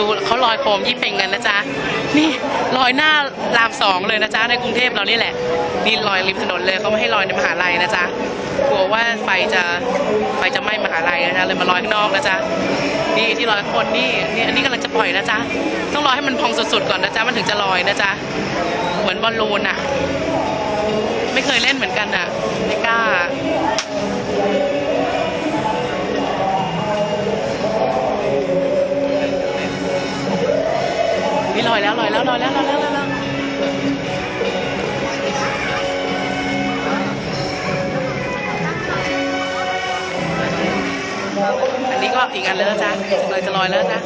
ดูเขาลอยโคมยี่เป็งกันนะจ๊ะ นี่ลอยหน้ารามสองเลยนะจ๊ะในกรุงเทพเรานี่แหละนี่ลอยริมถนนเลยเขาไม่ให้ลอยในมหาลัยนะจ๊ะกลัวว่าไฟจะไฟจะไหม้มหาลัยนะจ๊ะเลยมาลอยข้างนอกนะจ๊ะนี่ที่ลอยข้างบนนี่นี่อันนี้กำลังจะปล่อยนะจ๊ะต้องรอให้มันพองสุดๆก่อนนะจ๊ะมันถึงจะลอยนะจ๊ะเหมือนบอลลูนอะไม่เคยเล่นเหมือนกันอะไม่กล้า นี้ก็อีกอันแล้วจ้ะเลยจะลอยแล้วนะจ๊ะ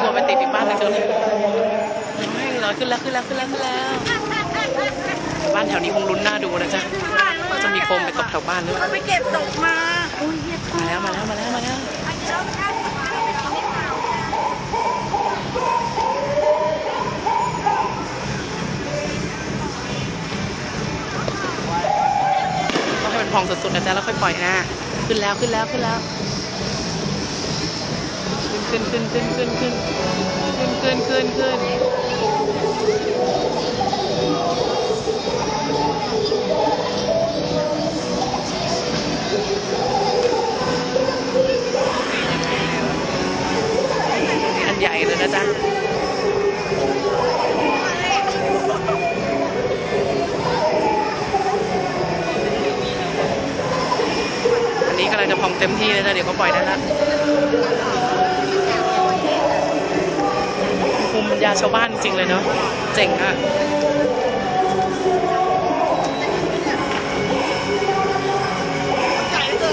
กลัวไปติดปีกบ้านเลยเดี๋ยวนี้ไม่ลอยขึ้นแล้วขึ้นแล้วขึ้นแล้วขึ้นแล้ว บ้านแถวนี้คงลุ้นหน้าดูนะจ๊ะว่าจะมีโคมไปตกแถวบ้านหรือเปล่าไปเก็บตกมา พองสุดๆนะจ๊ะแล้วค่อยปล่อยนะขึ้นแล้วขึ้นแล้วขึ้นแล้ว ขึ้นขึ้นขึ้นขึ้นขึ้นขึ้นขึ้นขึ้นขึ้นอันใหญ่เลยนะจ๊ะ อันนี้กำลังจะพองเต็มที่เลยนะเดี๋ยวก็ปล่อยได้ล้วภูมิปัญญาชาวบ้านจริงเลยเนาะเจ๋งอะใหญ่น้อ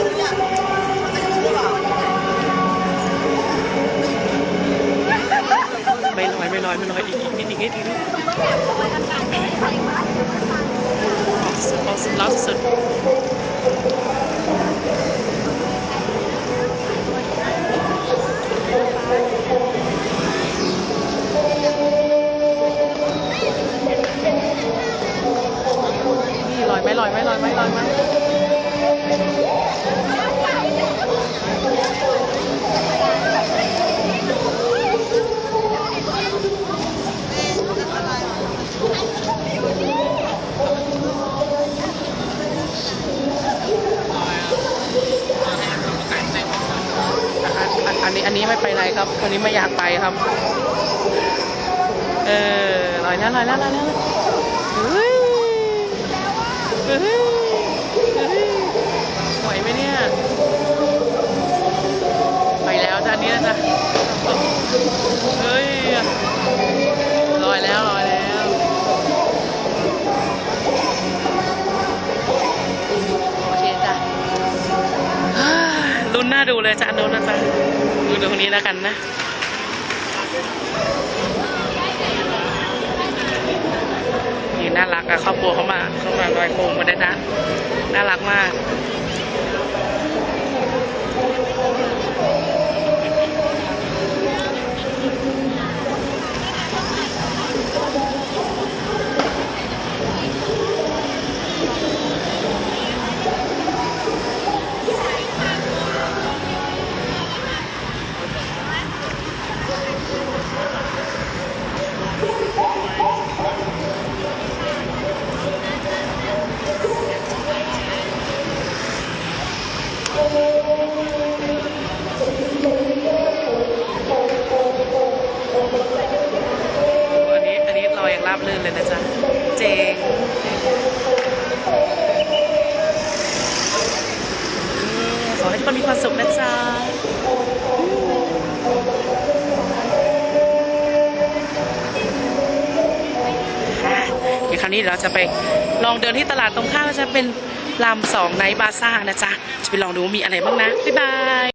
ไม่ลอยไม่ลอยไม่ลอยอีกนิดอีกนิดอีกนิดเอาสุดเอาสุดแล้วสุด ไหมลอยไหมลอยไหมลอยไหมอันอันนี้อันนี้ไม่ไปไหนครับคนนี้ไม่อยากไปครับ เออลอยแล้วลอยแล้วลอยแล้วเฮ้ย ไหวไหมเนี่ย ไปแล้วจานนี้นะจ๊ะเฮ้ยลอยแล้วลอยแล้วโอเคจ้ะฮ่าลุ้นหน้าดูเลยจ้ะอันนู้นนะจ๊ะดูตรงนี้แล้วกันนะ น่ารักอะครอบครัวเขามาเขามาลอยโคมกันได้นะ น่ารักมาก ราบรื่นเลยนะจ๊ะ เจงขอให้ทุกคนมีความสุขนะจ๊ะเดี๋ยวคราวนี้เราจะไปลองเดินที่ตลาดตรงข้ามจะเป็นรามสองไนท์บาซ่านะจ๊ะ จะไปลองดูมีอะไรบ้างนะ บ๊ายบาย